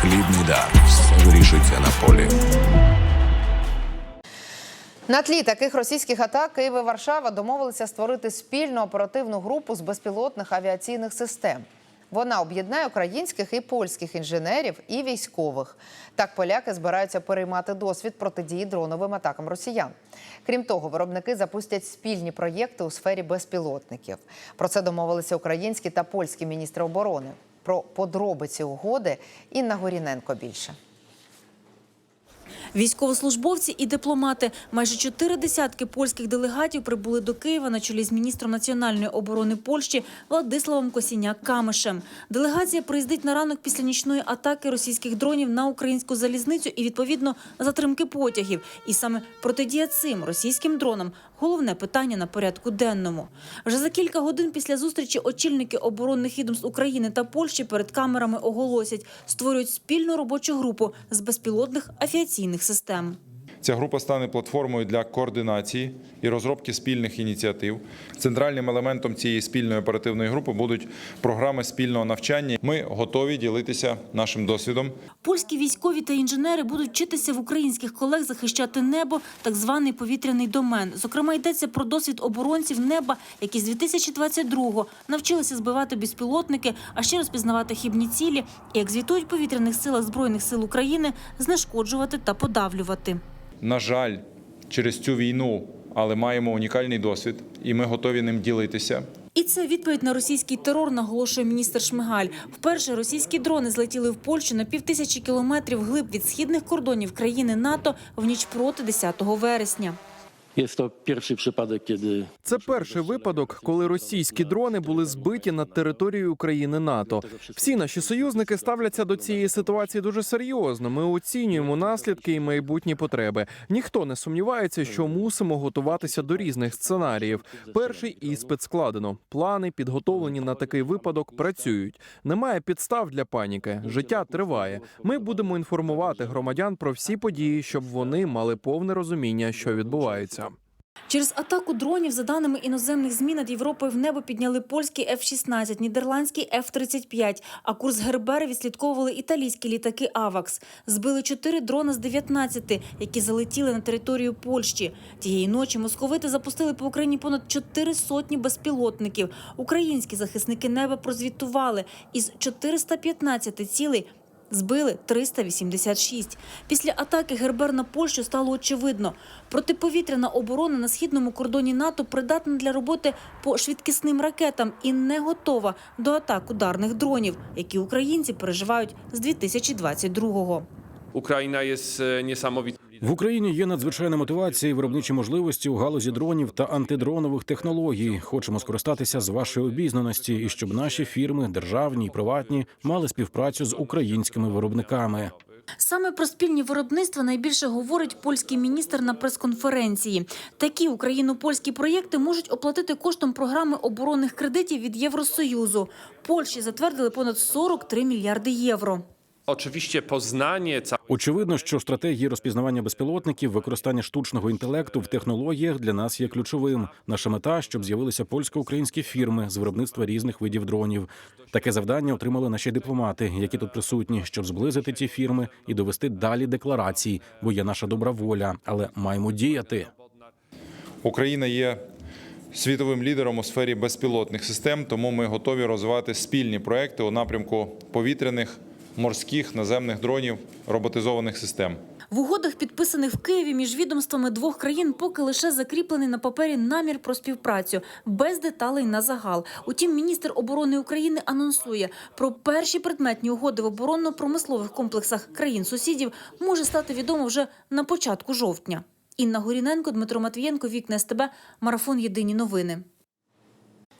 Хлібний дар. Вирішується на полі. На тлі таких російських атак Київ і Варшава домовилися створити спільну оперативну групу з безпілотних авіаційних систем. Вона об'єднає українських і польських інженерів і військових. Так поляки збираються переймати досвід протидії дроновим атакам росіян. Крім того, виробники запустять спільні проєкти у сфері безпілотників. Про це домовилися українські та польські міністри оборони. Про подробиці угоди Інна Горіненко більше. Військовослужбовці і дипломати. Майже чотири десятки польських делегатів прибули до Києва на чолі з міністром національної оборони Польщі Владиславом Косіняк-Камишем. Делегація приїздить на ранок після нічної атаки російських дронів на українську залізницю і відповідно затримки потягів. І саме протидія цим російським дронам головне питання на порядку денному. Вже за кілька годин після зустрічі очільники оборонних відомств України та Польщі перед камерами оголосять, створюють спільну робочу групу з безпілотних авіаційних систем. Ця група стане платформою для координації і розробки спільних ініціатив. Центральним елементом цієї спільної оперативної групи будуть програми спільного навчання. Ми готові ділитися нашим досвідом. Польські військові та інженери будуть вчитися в українських колег захищати небо, так званий повітряний домен. Зокрема, йдеться про досвід оборонців неба, які з 2022-го навчилися збивати безпілотники, а ще розпізнавати хібні цілі і, як звітують повітряних силах збройних сил України, знешкоджувати та подавлювати. На жаль, через цю війну, але маємо унікальний досвід, і ми готові ним ділитися. І це відповідь на російський терор, наголошує міністр Шмигаль. Вперше російські дрони злетіли в Польщу на півтисячі кілометрів глиб від східних кордонів країни НАТО в ніч проти 10 вересня. Jest to pierwszy przypadek, kiedy Це перший випадок, коли російські дрони були збиті над територією країни НАТО. Всі наші союзники ставляться до цієї ситуації дуже серйозно. Ми оцінюємо наслідки і майбутні потреби. Ніхто не сумнівається, що мусимо готуватися до різних сценаріїв. Перший іспит складено. Плани, підготовлені на такий випадок, працюють. Немає підстав для паніки. Життя триває. Ми будемо інформувати громадян про всі події, щоб вони мали повне розуміння, що відбувається. Через атаку дронів, за даними іноземних ЗМІ, над Європою в небо підняли польський F-16, нідерландський F-35, а курс Гербери відслідковували італійські літаки «Авакс». Збили чотири дрона з 19, які залетіли на територію Польщі. Тієї ночі московити запустили по Україні понад чотири сотні безпілотників. Українські захисники неба прозвітували із 415 цілей Збили 386. Після атаки Гербер на Польщу стало очевидно. Протиповітряна оборона на східному кордоні НАТО придатна для роботи по швидкісним ракетам і не готова до атак ударних дронів, які українці переживають з 2022-го. Україна є e, niesamowitym В Україні є надзвичайна мотивація і виробничі можливості у галузі дронів та антидронових технологій. Хочемо скористатися з вашої обізнаності і щоб наші фірми, державні і приватні, мали співпрацю з українськими виробниками. Саме про спільні виробництва найбільше говорить польський міністр на прес-конференції. Такі україно-польські проєкти можуть оплатити коштом програми оборонних кредитів від Євросоюзу. Польщі затвердили понад 43 мільярди євро. Oczywiście poznanie ca- Очевидно, що стратегії розпізнавання безпілотників, використання штучного інтелекту в технологіях для нас є ключовим. Наша мета, щоб з'явилися польсько-українські фірми з виробництва різних видів дронів. Таке завдання отримали наші дипломати, які тут присутні, щоб зблизити ці фірми і довести далі декларації, бо є наша добра воля, але маємо діяти. Україна є світовим лідером у сфері безпілотних систем, тому ми готові розвивати спільні проекти у напрямку повітряних, морських, наземних дронів, роботизованих систем. В угодах, підписаних в Києві між відомствами двох країн, поки лише закріплений на папері намір про співпрацю без деталей на загал. Утім, міністр оборони України анонсує про перші предметні угоди в оборонно-промислових комплексах країн-сусідів може стати відомо вже на початку жовтня. Інна Горіненко, Дмитро Матвієнко, Вікна СТБ, Марафон Єдині новини.